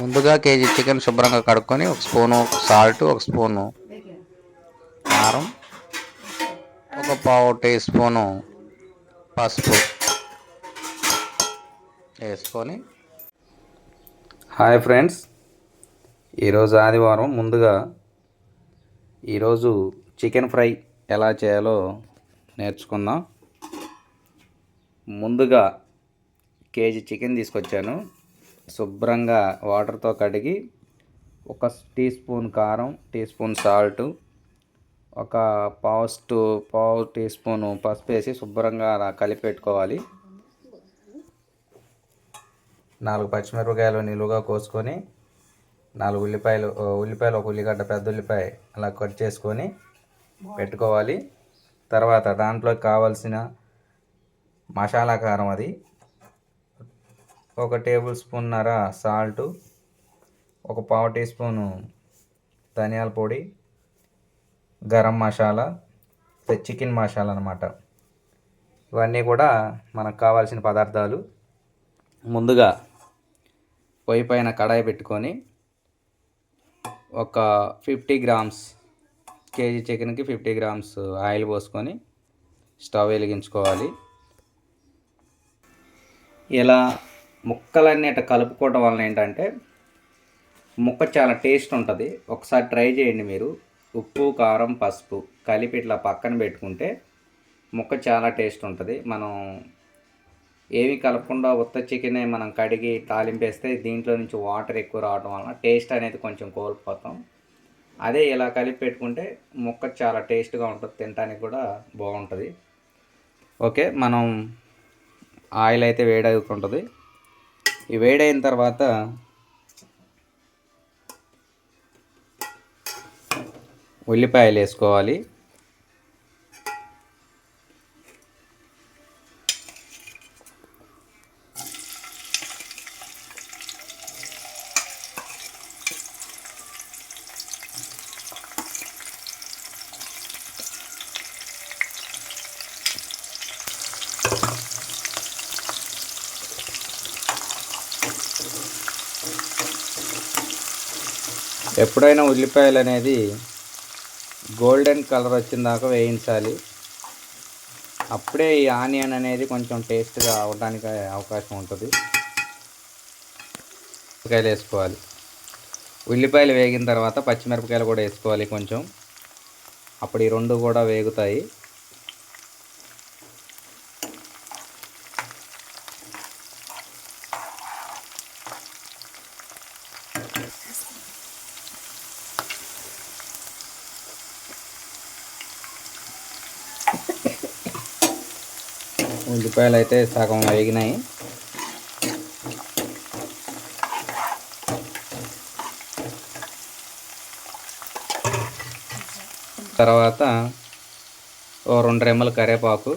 ముందుగా KG chicken శుభ్రంగా కడుక్కొని ఒక స్పూను సాల్ట్ ఒక స్పూను కారం ఒక పావు టీ స్పూను పసుపు వేసుకొని. Hi friends. ఈరోజు ఆదివారం ముందుగా ఈరోజు చికెన్ ఫ్రై ఎలా చేయాలో నేర్చుకుందాం. ముందుగా కేజీ చికెన్ తీసుకొచ్చాను. శుభ్రంగా వాటర్తో కడిగి ఒక టీ స్పూన్ కారం టీ స్పూన్ సాల్ట్ ఒక పావు స్టూ పావు టీ స్పూన్ పసుపు వేసి శుభ్రంగా అలా కలిపి పెట్టుకోవాలి. నాలుగు పచ్చిమిరపకాయలు నిలువుగా కోసుకొని నాలుగు ఉల్లిపాయలు ఉల్లిపాయలు ఒక ఉల్లిగడ్డ పెద్ద ఉల్లిపాయ అలా కట్ చేసుకొని పెట్టుకోవాలి. తర్వాత దాంట్లో కావాల్సిన మసాలా కారం అది ఒక టేబుల్ స్పూన్నర సాల్టు ఒక పావు టీ స్పూను ధనియాల పొడి గరం మసాలా చికెన్ మసాలా అనమాట ఇవన్నీ కూడా మనకు కావాల్సిన పదార్థాలు. ముందుగా పొయ్యి పైన కడాయి పెట్టుకొని ఒక ఫిఫ్టీ గ్రామ్స్ కేజీ చికెన్కి ఫిఫ్టీ గ్రామ్స్ ఆయిల్ పోసుకొని స్టవ్ వెలిగించుకోవాలి. ఇలా ముక్కలన్నీ ఇట్లా కలుపుకోవడం వలన ఏంటంటే ముక్క చాలా టేస్ట్ ఉంటుంది. ఒకసారి ట్రై చేయండి మీరు. ఉప్పు కారం పసుపు కలిపి ఇట్లా పక్కన పెట్టుకుంటే ముక్క చాలా టేస్ట్ ఉంటుంది. మనం ఏమి కలపకుండా ఉత్త చికెనే మనం కడిగి తాలింపేస్తే దీంట్లో నుంచి వాటర్ ఎక్కువ రావడం వలన టేస్ట్ అనేది కొంచెం కోల్పోతాం. అదే ఇలా కలిపి పెట్టుకుంటే ముక్క చాలా టేస్ట్గా ఉంటుంది. తినడానికి కూడా బాగుంటుంది. ఓకే మనం ఆయిల్ అయితే వేడవుతుంటుంది. ఈ వేడైన తర్వాత ఉల్లిపాయలు వేసుకోవాలి. ఎప్పుడైనా ఉల్లిపాయలు అనేది గోల్డెన్ కలర్ వచ్చిన దాకా వేయించాలి. అప్పుడే ఈ ఆనియన్ అనేది కొంచెం టేస్ట్గా అవడానికి అవకాశం ఉంటుంది. ఉల్లిపాయలు వేసుకోవాలి. ఉల్లిపాయలు వేగిన తర్వాత పచ్చిమిరపకాయలు కూడా వేసుకోవాలి కొంచెం. అప్పుడు ఈ రెండు కూడా వేగుతాయి. ఉల్లిపాయలు అయితే సగం వేగినాయి. తర్వాత ఓ రెండు రెమ్మల కరివేపాకు.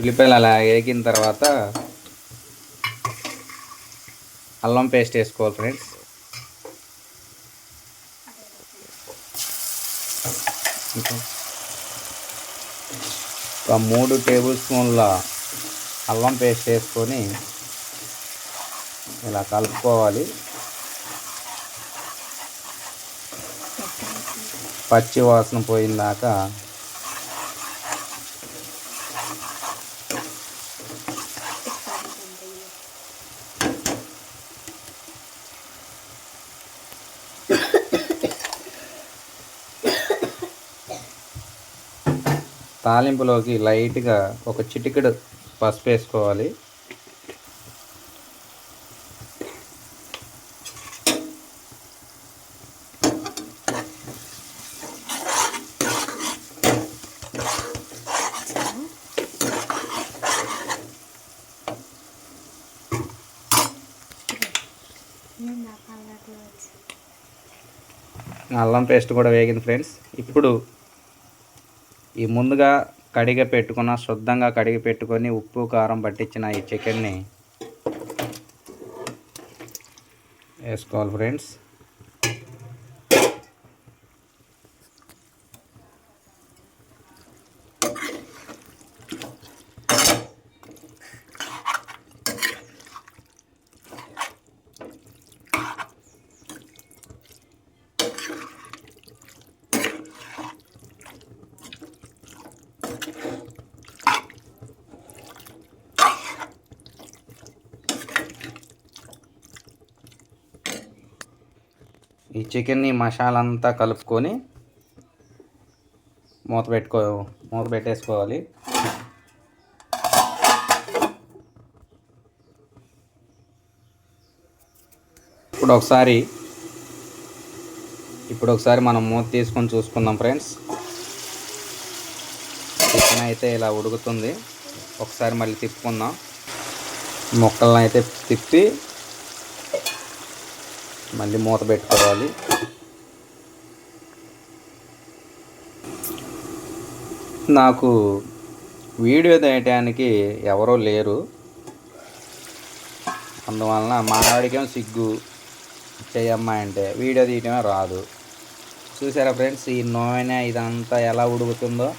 ఉల్లిపాయలు అలా వేగిన తర్వాత అల్లం పేస్ట్ వేసుకోవాలి ఫ్రెండ్స్. ఒక మూడు టేబుల్ స్పూన్ల అల్లం పేస్ట్ వేసుకొని ఇలా కలుపుకోవాలి. పచ్చి వాసన పోయిందాక తాలింపులోకి లైట్గా ఒక చిటికెడు పసుపు వేసుకోవాలి. అల్లం పేస్ట్ కూడా వేగింది ఫ్రెండ్స్. ఇప్పుడు ఈ ముందుగా కడిగి పెట్టుకున్న శుద్ధంగా కడిగి పెట్టుకొని ఉప్పు కారం పట్టించిన ఈ చికెన్ని వేసుకోవాలి ఫ్రెండ్స్ ఈ చికెన్ని మసాలంతా కలుపుకొని మూత పెట్టుకో మూత పెట్టేసుకోవాలి. ఇప్పుడు ఒకసారి ఇప్పుడు ఒకసారి మనం మూత తీసుకొని చూసుకుందాం ఫ్రెండ్స్. చికెన్ అయితే ఇలా ఉడుకుతుంది. ఒకసారి మళ్ళీ తిప్పుకుందాం. మొక్కలను అయితే తిప్పి మళ్ళీ మూత పెట్టుకోవాలి. నాకు వీడియో తీయటానికి ఎవరో లేరు. అందువలన మా సిగ్గు చేయమ్మా అంటే వీడియో తీయటమే రాదు. చూసారా ఫ్రెండ్స్ ఈ నూనె ఇదంతా ఎలా ఉడుకుతుందో?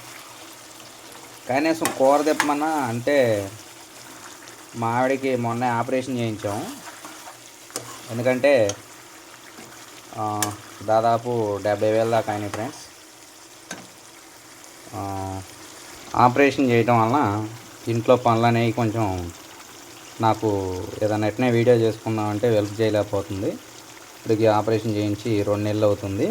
కనీసం కూర తెప్పమన్నా అంటే మావిడికి మొన్న ఆపరేషన్ చేయించాము ఎందుకంటే దాదాపు డెబ్బై వేల దాకా అయినాయి ఫ్రెండ్స్. ఆపరేషన్ చేయటం వలన ఇంట్లో పనులు అనేవి కొంచెం నాకు ఏదైనా ఎట్నే వీడియో చేసుకుందామంటే వెల్ప్ చేయలేకపోతుంది. ఇప్పటికి ఆపరేషన్ చేయించి రెండు నెలలు అవుతుంది.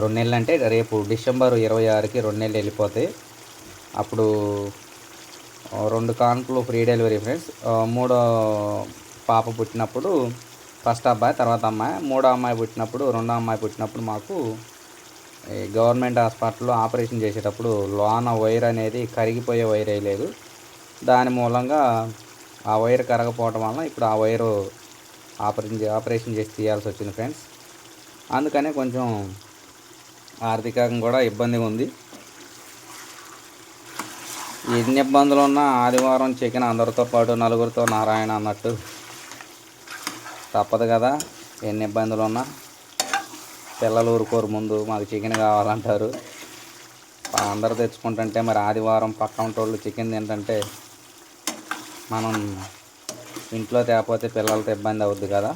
రెండు నెలలు అంటే రేపు డిసెంబర్ ఇరవై ఆరుకి రెండు నెలలు వెళ్ళిపోతాయి. అప్పుడు రెండు కాన్పులు ఫ్రీ డెలివరీ ఫ్రెండ్స్. మూడో పాప పుట్టినప్పుడు ఫస్ట్ అబ్బాయి తర్వాత అమ్మాయి. మూడో అమ్మాయి పుట్టినప్పుడు రెండో అమ్మాయి పుట్టినప్పుడు మాకు ఈ గవర్నమెంట్ హాస్పిటల్లో ఆపరేషన్ చేసేటప్పుడు లోన వైర్ అనేది కరిగిపోయే వైర్ వేయలేదు దాని మూలంగా ఆ వైర్ కరగపోవడం వలన ఇప్పుడు ఆ వైరు ఆపరేషన్ ఆపరేషన్ చేసి తీయాల్సి వచ్చింది ఫ్రెండ్స్. అందుకనే కొంచెం ఆర్థికంగా కూడా ఇబ్బందిగా ఉంది. ఎన్ని ఇబ్బందులు ఉన్నా ఆదివారం చికెన్ అందరితో పాటు నలుగురితో నారాయణ అన్నట్టు తప్పదు కదా. ఎన్ని ఇబ్బందులు ఉన్నా పిల్లలు ఊరుకోరు ముందు మాకు చికెన్ కావాలంటారు. అందరు తెచ్చుకుంటుంటే మరి ఆదివారం పక్క వాళ్ళు చికెన్ తింటుంటే మనం ఇంట్లో తేకపోతే పిల్లలతో ఇబ్బంది అవుద్ది కదా.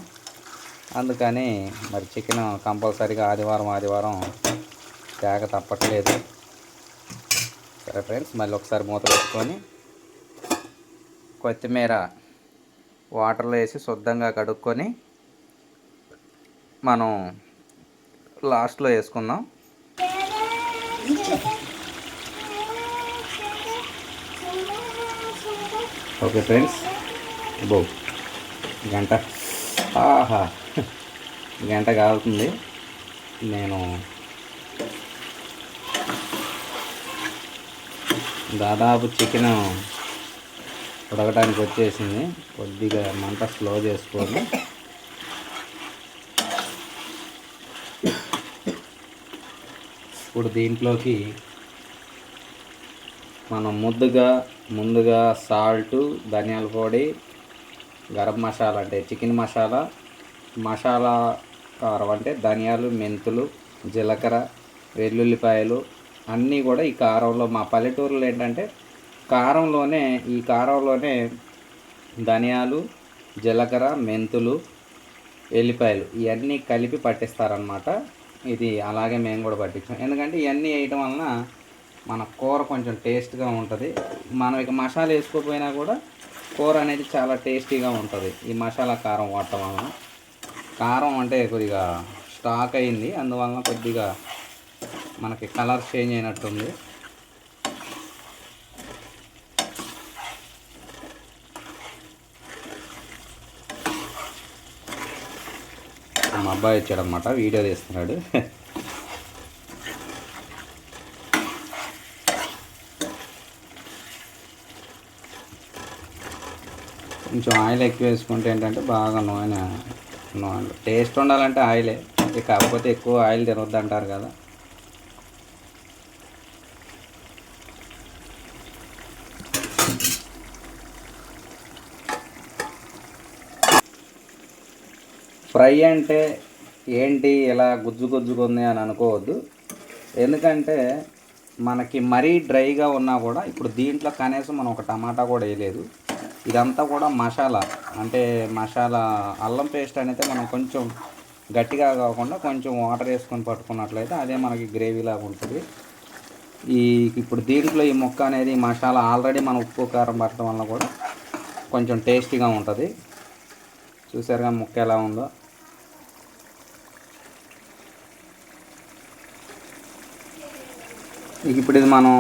అందుకని మరి చికెన్ కంపల్సరీగా ఆదివారం ఆదివారం తేక తప్పట్లేదు. సరే ఫ్రెండ్స్ మళ్ళీ ఒకసారి మూత పెట్టుకొని కొత్తిమీర వాటర్లో వేసి శుద్ధంగా కడుక్కొని మనం లాస్ట్లో వేసుకుందాం. ఓకే ఫ్రెండ్స్ బో గంట. ఆహా గంట కాలుతుంది. నేను దాదాపు చికెన్ ఉడకడానికి వచ్చేసింది. కొద్దిగా మంట స్లో చేసుకొని ఇప్పుడు దీంట్లోకి మనం ముద్దుగా ముందుగా సాల్ట్ ధనియాల పొడి గరం మసాలా అంటే చికెన్ మసాలా మసాలా కారం అంటే ధనియాలు మెంతులు జీలకర్ర వెల్లుల్లిపాయలు అన్నీ కూడా ఈ కారంలో మా పల్లెటూరులో ఏంటంటే కారంలోనే ఈ కారంలోనే ధనియాలు జీలకర్ర మెంతులు ఎల్లిపాయలు ఇవన్నీ కలిపి పట్టిస్తారనమాట ఇది అలాగే మేము కూడా పట్టించాం. ఎందుకంటే ఇవన్నీ వేయటం వలన మన కూర కొంచెం టేస్ట్గా ఉంటుంది. మనం ఇక మసాలా వేసుకోకపోయినా కూడా కూర అనేది చాలా టేస్టీగా ఉంటుంది. ఈ మసాలా కారం వాడటం వలన. కారం అంటే కొద్దిగా స్టాక్ అయింది. అందువలన కొద్దిగా మనకి కలర్ చేంజ్ అయినట్టుంది. మా అబ్బాయి వచ్చాడనమాట వీడియో తీస్తున్నాడు. కొంచెం ఆయిల్ ఎక్కువ వేసుకుంటే ఏంటంటే బాగా నూనె నూనె టేస్ట్ ఉండాలంటే ఆయిలే. కాకపోతే ఎక్కువ ఆయిల్ తినొద్దు అంటారు కదా. ఫ్రై అంటే ఏంటి ఇలా గుజ్జు గుజ్జుగా ఉంది అని అనుకోవద్దు. ఎందుకంటే మనకి మరీ డ్రైగా ఉన్నా కూడా ఇప్పుడు దీంట్లో కనీసం మనం ఒక టమాటా కూడా వేయలేదు. ఇదంతా కూడా మసాలా. అంటే మసాలా అల్లం పేస్ట్ అనేది మనం కొంచెం గట్టిగా కాకుండా కొంచెం వాటర్ వేసుకొని పట్టుకున్నట్లయితే అదే మనకి గ్రేవీ లాగా ఉంటుంది. ఈ ఇప్పుడు దీంట్లో ఈ ముక్క అనేది మసాలా ఆల్రెడీ మనం ఉప్పు కారం పట్టడం వల్ల కూడా కొంచెం టేస్టీగా ఉంటుంది. చూసారుగా ముక్క ఎలా ఉందో? ఇప్పుడు ఇది మనం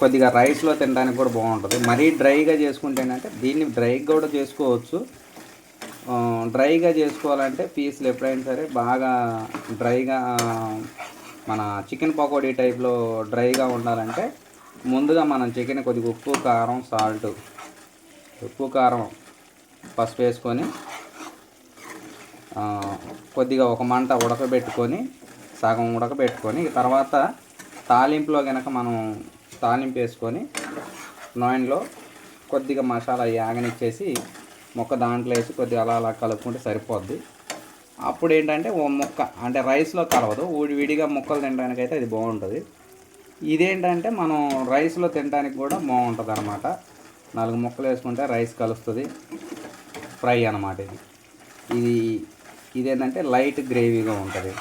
కొద్దిగా రైస్లో తినడానికి కూడా బాగుంటుంది. మరీ డ్రైగా చేసుకుంటే ఏంటంటే దీన్ని డ్రైగా కూడా చేసుకోవచ్చు. డ్రైగా చేసుకోవాలంటే పీసులు ఎప్పుడైనా సరే బాగా డ్రైగా మన చికెన్ పకోడీ టైప్లో డ్రైగా ఉండాలంటే ముందుగా మనం చికెన్ కొద్దిగా ఉప్పు కారం సాల్ట్ ఉప్పు కారం పసుపు వేసుకొని కొద్దిగా ఒక మంట ఉడకబెట్టుకొని సగం ఉడకబెట్టుకొని తర్వాత తాలింపులో కనుక మనం తాలింపు వేసుకొని నూనెలో కొద్దిగా మసాలా యాగనిచ్చేసి మొక్క దాంట్లో వేసి కొద్దిగా అలా అలా కలుపుకుంటే సరిపోద్ది. అప్పుడు ఏంటంటే ఓ మొక్క అంటే రైస్లో కలవదు ఊడి విడిగా ముక్కలు తినడానికి అయితే అది బాగుంటుంది. ఇదేంటంటే మనం రైస్లో తినడానికి కూడా బాగుంటుంది అనమాట నాలుగు ముక్కలు వేసుకుంటే రైస్ కలుస్తుంది. ఫ్రై అనమాట ఇది. ఇది ఇదేంటంటే లైట్ గ్రేవీగా ఉంటుంది.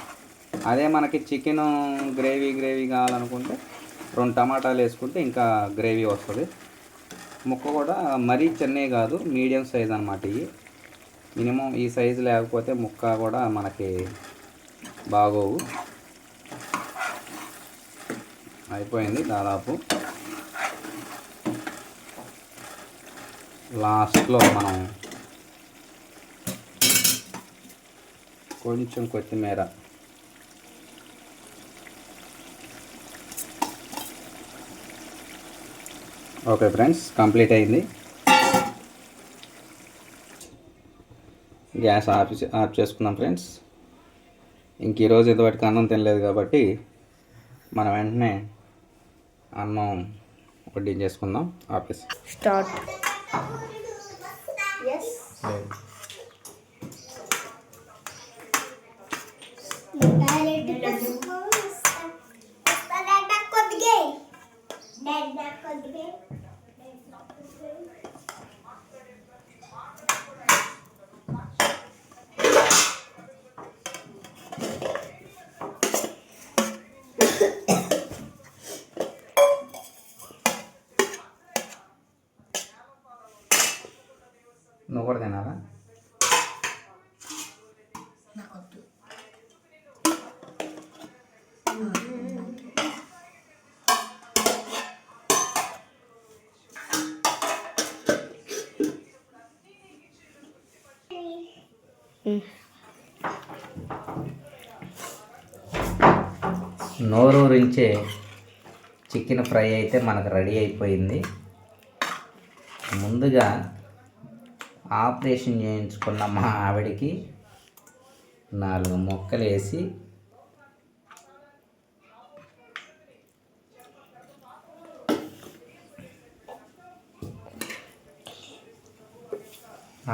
అదే మనకి చికెన్ గ్రేవీ గ్రేవీ కావాలనుకుంటే రెండు టమాటాలు వేసుకుంటే ఇంకా గ్రేవీ వస్తుంది. ముక్క కూడా మరీ చిన్నవి కాదు మీడియం సైజ్ అనమాట ఇవి. మినిమం ఈ సైజు లేకపోతే ముక్క కూడా మనకి బాగోవు. అయిపోయింది దాదాపు. లాస్ట్లో మనం కొంచెం కొత్తిమీర ఓకే ఫ్రెండ్స్ కంప్లీట్ అయింది. గ్యాస్ ఆఫ్ చే- ఆఫ్ చేసుకున్నాం ఫ్రెండ్స్. ఇంక ఈరోజు ఇంతవరకు అన్నం తినలేదు కాబట్టి మనం వెంటనే అన్నం వడ్డించేసుకుందాం office start. Ben de kaldım. నోరూరించే చికెన్ ఫ్రై అయితే మనకు రెడీ అయిపోయింది. ముందుగా ఆపరేషన్ చేయించుకున్న మా ఆవిడకి నాలుగు మొక్కలు వేసి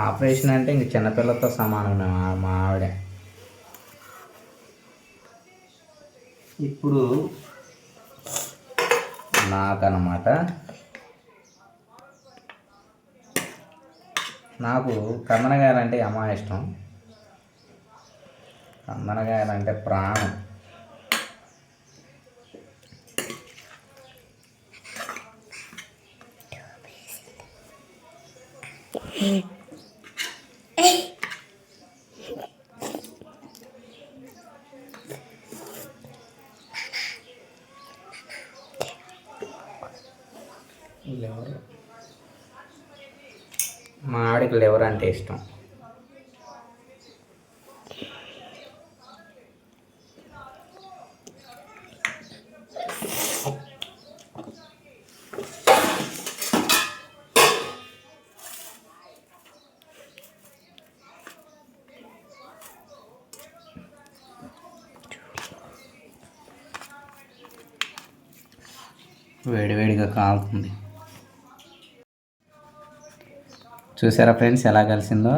ఆపరేషన్ అంటే ఇంక చిన్నపిల్లతో సమానం మా మా ఆవిడ. ఇప్పుడు నాకన్నమాట. నాకు కందనకాయలంటే అమ్మ ఇష్టం. కందనకాయలంటే ప్రాణం. లివర్ మా ఆవిడకి లివర్ అంటే ఇష్టం. వేడివేడిగా కాలుతుంది. చూసారా ఫ్రెండ్స్ ఎలా కలిసిందో